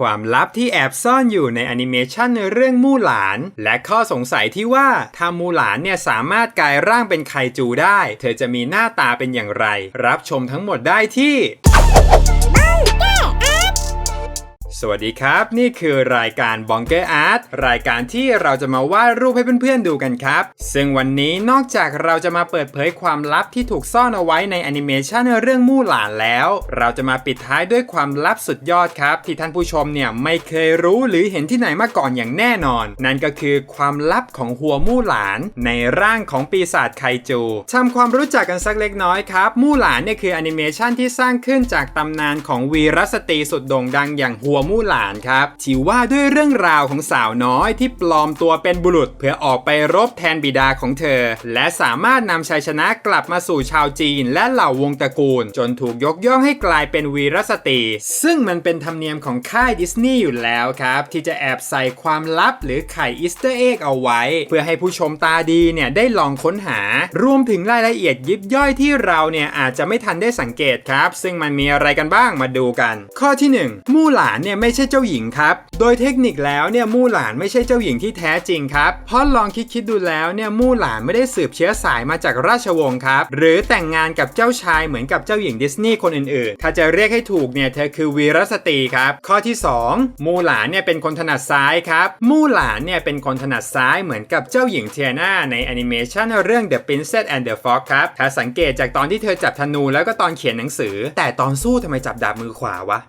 ความลับที่แอบซ่อนอยู่ในแอนิเมชันในเรื่องมู่หลาน และข้อสงสัยที่ว่าถ้ามู่หลานเนี่ยสามารถกลายร่างเป็นไคจูได้ เธอจะมีหน้าตาเป็นอย่างไร รับชมทั้งหมดได้ที่ สวัสดีครับ นี่คือรายการ b o n g e r Art รายการที่เราจะมาวาดรูปให้เพื่อนๆดูกันครับ ซึ่งวันนี้นอกจากเราจะมาเปิดเผยความลับที่ถูกซ่อนเอาไว้ในแอนิเมชันเรื่องมู่หลานแล้ว เราจะมาปิดท้ายด้วยความลับสุดยอดครับ ที่ท่านผู้ชมเนี่ยไม่เคยรู้หรือเห็นที่ไหนมาก่อนอย่างแน่นอน นั่นก็คือความลับของหัวมู่หลาน ในร่างของปีศาจไคจูทำความรู้จักกันสักเล็กน้อยครับมู่หลานเนี่ยคือแอนิเมชันที่สร้างขึ้นจากตำนานของวีรสตรีสุดโด่งดังอย่างหัวมู่หลานครับที่ว่าด้วยเรื่องราวของสาวน้อยที่ปลอมตัวเป็นบุรุษ เพื่อออกไปรบแทนบิดาของเธอ และสามารถนำชัยชนะกลับมาสู่ชาวจีน และเหล่าวงตระกูล จนถูกยกย่องให้กลายเป็นวีรสตรี ซึ่งมันเป็นธรรมเนียมของค่ายดิสนีย์อยู่แล้วครับ ที่จะแอบใส่ความลับหรือไข่อีสเตอร์เอ็กเอาไว้ เพื่อให้ผู้ชมตาดีเนี่ยได้ลองค้นหา รวมถึงรายละเอียดยิบย่อยที่เราเนี่ยอาจจะไม่ทันได้สังเกตครับ ซึ่งมันมีอะไรกันบ้างมาดูกัน ข้อที่หนึ่งมู่หลานเนี่ยไม่ใช่เจ้าหญิงครับ โดยเทคนิคแล้วเนี่ยมู่หลานไม่ใช่เจ้าหญิงที่แท้จริงครับ เพราะลองคิดคิดดูแล้วเนี่ยมู่หลานไม่ได้สืบเชื้อสายมาจากราชวงศ์ครับ หรือแต่งงานกับเจ้าชายเหมือนกับเจ้าหญิงดิสนีย์คนอื่นๆ ถ้าจะเรียกให้ถูกเนี่ยเธอคือวีรสตรีครับ ข้อที่ 2 มู่หลานเนี่ยเป็นคนถนัดซ้ายครับ มู่หลานเนี่ยเป็นคนถนัดซ้ายเหมือนกับเจ้าหญิงเทียนาในแอนิเมชันเรื่อง The Princess and the Frog ครับ ถ้าสังเกตจากตอนที่เธอจับธนูแล้วก็ตอนเขียนหนังสือ แต่ตอนสู้ทำไมจับดาบมือขวาวะ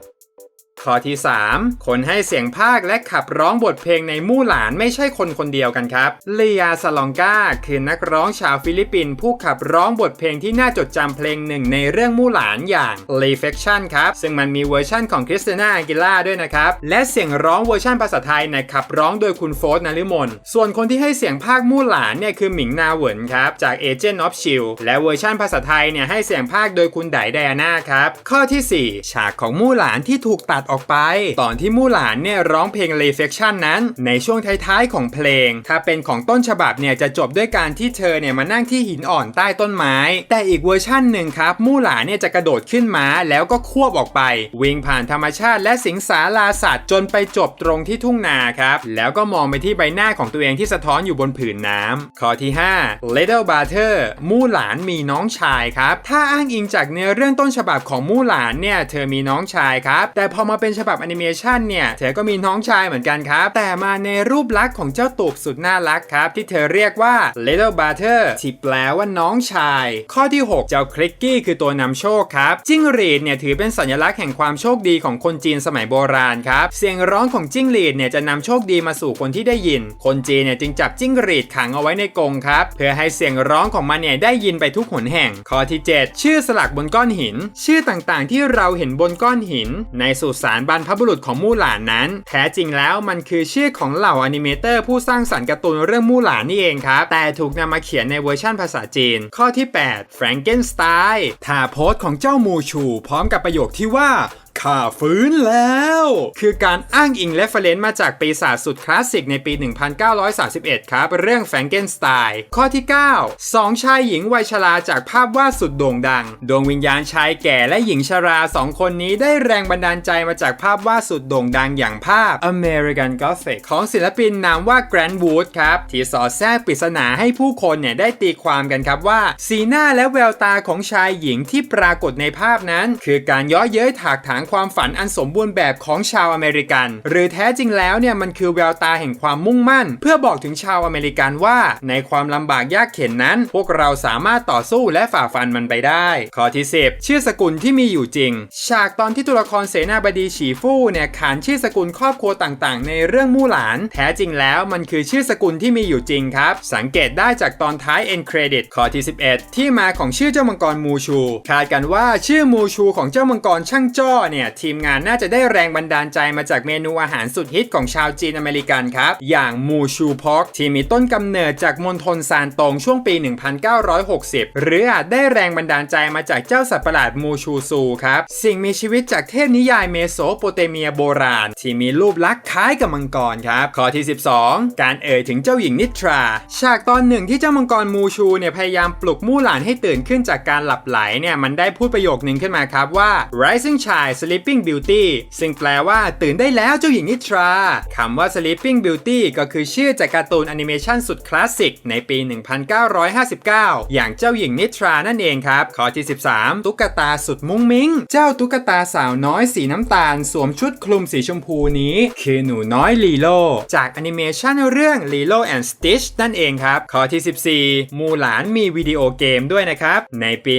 ข้อที่ 3 คนให้เสียงภาคและขับร้องบทเพลงในมู่หลานไม่ใช่คนคนเดียวกันครับเลียสลองกาคือนักร้องชาวฟิลิปปินส์ผู้ขับร้องบทเพลงที่น่าจดจำเพลงหนึ่งในเรื่องมู่หลานอย่าง Reflection ครับ ซึ่งมันมีเวอร์ชั่นของคริสติน่าอากิล่าด้วยนะครับ และเสียงร้องเวอร์ชั่นภาษาไทยเนี่ยขับร้องโดยคุณโฟสนฤมลส่วนคนที่ให้เสียงภาคมู่หลานเนี่ยคือหมิงนาเหวินครับ จาก Agent of Shield และเวอร์ชั่นภาษาไทยเนี่ยให้เสียงภาคโดยคุณไดไดอาน่าครับข้อทีสี่4 ฉากของมู่หลานที่ถูกตัดออกไป ตอนที่มู่หลานเนี่ยร้องเพลง Reflection นั้น ในช่วงท้ายๆของเพลง ถ้าเป็นของต้นฉบับเนี่ยจะจบด้วยการที่เธอเนี่ยมานั่งที่หินอ่อนใต้ต้นไม้ แต่อีกเวอร์ชั่นหนึ่งครับ มู่หลานเนี่ยจะกระโดดขึ้นมาแล้วก็ควบออกไป วิ่งผ่านธรรมชาติและสิงสาราสัตว์จนไปจบตรงที่ทุ่งนาครับแล้วก็มองไปที่ใบหน้าของตัวเองที่สะท้อนอยู่บนผืนน้ำข้อที่ 5 Little Brother มู่หลานมีน้องชายครับถ้าอ้างอิงจากเนื้อเรื่องต้นฉบับของมู่หลานเนี่ยเธอมีน้องชายครับแต่พอมาเเป็นฉบับแอนิเมชันเนี่ย เธอก็มีน้องชายเหมือนกันครับ แต่มาในรูปลักษณ์ของเจ้าตูบสุดน่ารักครับ ที่เธอเรียกว่า Little Brother ที่แปลว่าน้องชาย ข้อที่ 6 เจ้าคลิกกี้คือตัวนำโชคครับ จิ้งหรีดเนี่ยถือเป็นสัญลักษณ์แห่งความโชคดีของคนจีนสมัยโบราณครับ เสียงร้องของจิ้งหรีดเนี่ยจะนำโชคดีมาสู่คนที่ได้ยิน คนจีนเนี่ยจึงจับจิ้งหรีดขังเอาไว้ในกรงครับ เพื่อให้เสียงร้องของมันเนี่ยได้ยินไปทุกหนแห่ง ข้อที่ 7 ชื่อสลักบนก้อนหิน ชื่อต่างๆ ที่เราเห็นบนก้อนหิน ในสุสารบรรพบุรุษของมู่หลานนั้น แท้จริงแล้วมันคือชื่อของเหล่าอนิเมเตอร์ผู้สร้างสรรค์การ์ตูนเรื่องมู่หลานนี่เองครับ แต่ถูกนำมาเขียนในเวอร์ชั่นภาษาจีน ข้อที่8 Frankenstein ท่าโพสของเจ้ามูชู พร้อมกับประโยคที่ว่า ข้าฟื้นแล้ว คือการอ้างอิงและเฟรนซ์มาจากปีศาจสุดคลาสสิกในปี 1931 ครับ เรื่องแฟรงเกนสไตน์ข้อที่9สองชายหญิงวัยชราจากภาพวาดสุดโด่งดัง ดวงวิญญาณชายแก่และหญิงชราสองคนนี้ได้แรงบันดาลใจมาจากภาพวาดสุดโด่งดังอย่างภาพ American Gothic ของศิลปินนามว่า Grant Wood ครับ ที่สอดแทรกปริศนาให้ผู้คนเนี่ยได้ตีความกันครับว่า สีหน้าและแววตาของชายหญิงที่ปรากฏในภาพนั้น คือการย้อเย้ยถากถางความฝันอันสมบูรณ์แบบของชาวอเมริกัน หรือแท้จริงแล้วเนี่ยมันคือแววตาแห่งความมุ่งมั่น เพื่อบอกถึงชาวอเมริกันว่า ในความลำบากยากเข็นนั้น พวกเราสามารถต่อสู้และฝ่าฟันมันไปได้ ข้อที่10ชื่อสกุลที่มีอยู่จริง ฉากตอนที่ตัวละครเสนาบดีฉีฟู่เนี่ยขานชื่อสกุลครอบครัวต่างๆ ในเรื่องมู่หลาน แท้จริงแล้วมันคือชื่อสกุลที่มีอยู่จริงครับ สังเกตได้จากตอนท้าย end credit ข้อที่ 11 ที่มาของชื่อเจ้ามังกรมูชู คาดกันว่าชื่อมูชูของเจ้ามังกรช่างจ้อเนี่ยทีมงานน่าจะได้แรงบันดาลใจมาจากเมนูอาหารสุดฮิตของชาวจีนอเมริกันครับ อย่างมูชูพอกที่มีต้นกำเนิดจากมณฑลซานตงช่วงปี 1960 หรืออาจได้แรงบันดาลใจมาจากเจ้าสัตว์ประหลาดมูชูซูครับ สิ่งมีชีวิตจากเทพนิยายเมโสโปเตเมียโบราณ ที่มีรูปลักษณ์คล้ายกับมังกรครับข้อที่ 12 การเอ่ยถึงเจ้าหญิงนิทรา ฉากตอนหนึ่งที่เจ้ามังกรมูชูเนี่ยพยายามปลุกมู่หลานให้ตื่นขึ้นจากการหลับไหลเนี่ยมันได้พูดประโยคนึงขึ้นมาครับว่า rising child Sleeping Beauty ซึ่งแปลว่าตื่นได้แล้วเจ้าหญิงนิทราคำว่า Sleeping Beauty ก็คือชื่อจากการ์ตูนแอนิเมชันสุดคลาสสิกในปี 1959 อย่างเจ้าหญิงนิทรานั่นเองครับ ข้อที่ 13 ตุ๊กตาสุดมุ้งมิ้ง เจ้าตุ๊กตาสาวน้อยสีน้ำตาล สวมชุดคลุมสีชมพูนี้ คือหนูน้อยลีโลจากแอนิเมชันเรื่อง Lilo and Stitch นั่นเองครับ ข้อที่ 14 มูหลานมีวิดีโอเกมด้วยนะครับ ในปี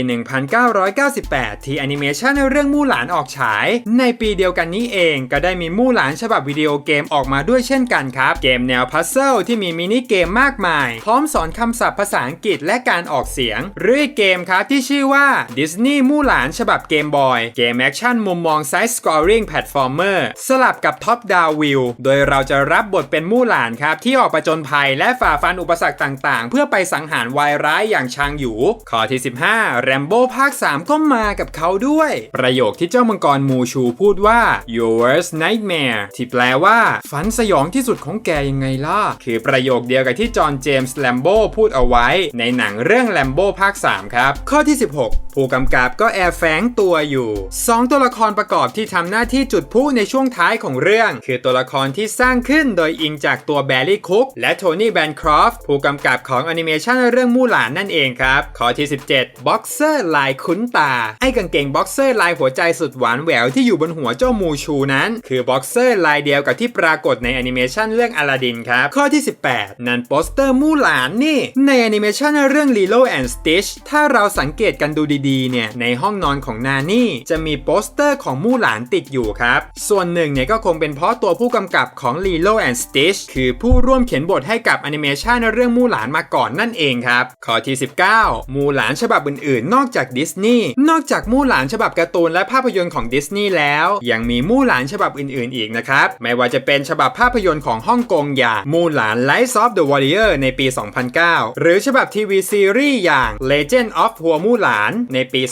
1998 ที่แอนิเมชันเรื่องมูหลานออกฉายในปีเดียวกันนี้เองก็ได้มีมูหลานฉบับวิดีโอเกมออกมาด้วยเช่นกันครับ เกมแนวพัซเซิลที่มีมินิเกมมากมาย พร้อมสอนคำศัพท์ภาษาอังกฤษและการออกเสียง หรือเกมครับที่ชื่อว่า Disney มูหลานฉบับเกมบอย เกมแอคชั่นมุมมองไซส์สกอร์ริงแพลตฟอร์มเมอร์สลับกับท็อปดาววิวโดยเราจะรับบทเป็นมู่หลานครับที่ออกประจนภัยและฝ่าฟันอุปสรรคต่างๆ เพื่อไปสังหารวายร้ายอย่างชางหยูข้อที่ 15แรมโบ้ภาค 3 ก็มากับเขาด้วย ประโยคที่เจ้ามังกรมูชูพูดว่า your worst nightmare ที่แปลว่าฝันสยองที่สุดของแกยังไงล่ะ คือประโยคเดียวกับที่จอห์นเจมส์แลมโบ้พูดเอาไว้ในหนังเรื่องแลมโบ้ภาค 3 ครับ ข้อที่ 16 ผู้กำกับก็แอบแฝงตัวอยู่ 2 ตัวละครประกอบที่ทำหน้าที่จุดพลุในช่วงท้ายของเรื่อง คือตัวละครที่สร้างขึ้นโดยอิงจากตัวแบร์รี่คุกและโทนี่แบนครอฟต์ผู้กำกับของแอนิเมชันเรื่องมู่หลานนั่นเองครับ ข้อที่ 17บ็อกเซอร์ลายคุ้นตาไอ้กางเกงบ็อกเซอร์ลายหัวใจสุดหวานแหววที่อยู่บนหัวเจ้ามูชูนั้น คือบ็อกเซอร์ลายเดียวกับที่ปรากฏในแอนิเมชันเรื่องอลาดินครับ ข้อที่ 18 นั่นโปสเตอร์มู่หลานนี่ ในแอนิเมชันเรื่อง Lilo and Stitch ถ้าเราสังเกตกันดูดีๆ เนี่ย ในห้องนอนของนานี่ จะมีโปสเตอร์ของมู่หลานติดอยู่ครับ ส่วนหนึ่งเนี่ยก็คงเป็นเพราะตัวผู้กำกับของ Lilo and Stitch คือผู้ร่วมเขียนบทให้กับแอนิเมชันเรื่องมู่หลานมาก่อนนั่นเองครับ ข้อที่ 19 มู่หลานฉบับอื่นๆ นอกจากดิสนีย์นอกจากมู่หลานฉบับการ์ตูนและภาพยนตร์ของดิสนีย์แล้ว ยังมีมู่หลานฉบับอื่นๆอีกนะครับ ไม่ว่าจะเป็นฉบับภาพยนตร์ของฮ่องกงอย่างมู่หลาน Lights of the Warrior ในปี 2009 หรือฉบับทีวีซีรีส์อย่าง Legend of หัวมู่หลานในปี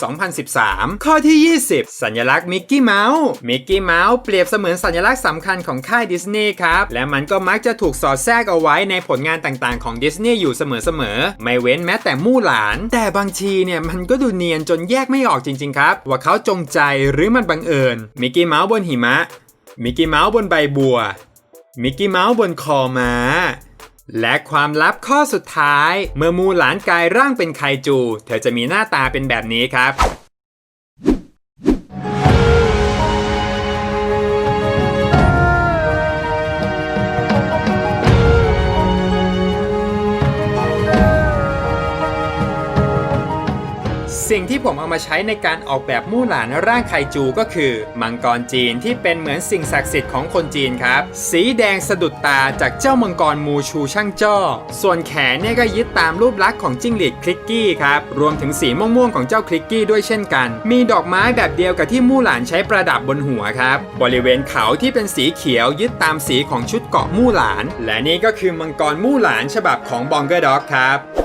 2013 ข้อที่ 20 สัญลักษณ์มิกกี้เมาส์มิกกี้เมาส์เปรียบเสมือนสัญลักษณ์สำคัญของค่ายดิสนีย์ครับ และมันก็มักจะถูกสอดแทรกเอาไว้ในผลงานต่างๆของดิสนีย์อยู่เสมอๆ ไม่เว้นแม้แต่มู่หลาน แต่บางทีเนี่ยมันก็ดูเนียนจนแยกไม่ออกจริงๆครับ ว่าเขาจงใจหรือมันบงเอิญ มิกกี้เมาส์บนหิมะ มิกกี้เมาส์บนใบบัว มิกกี้เมาส์บนคอม้า และความลับข้อสุดท้าย เมื่อมูหลานกายร่างเป็นไคจู เธอจะมีหน้าตาเป็นแบบนี้ครับ สิ่งที่ผมเอามาใช้ในการออกแบบมู่หลานร่างไคจูก็คือ มังกรจีนที่เป็นเหมือนสิ่งศักดิ์สิทธิ์ของคนจีนครับ สีแดงสะดุดตาจากเจ้ามังกรมูชูช่างจ้อ ส่วนแขนเนี่ยก็ยึดตามรูปลักษณ์ของจิ้งหรีดคลิกกี้ครับ รวมถึงสีม่วงๆของเจ้าคลิกกี้ด้วยเช่นกัน มีดอกไม้แบบเดียวกับที่มู่หลานใช้ประดับบนหัวครับ บริเวณเขาที่เป็นสีเขียวยึดตามสีของชุดเกาะมู่หลาน และนี่ก็คือมังกรมู่หลานฉบับของบองเกอร์ด็อกครับ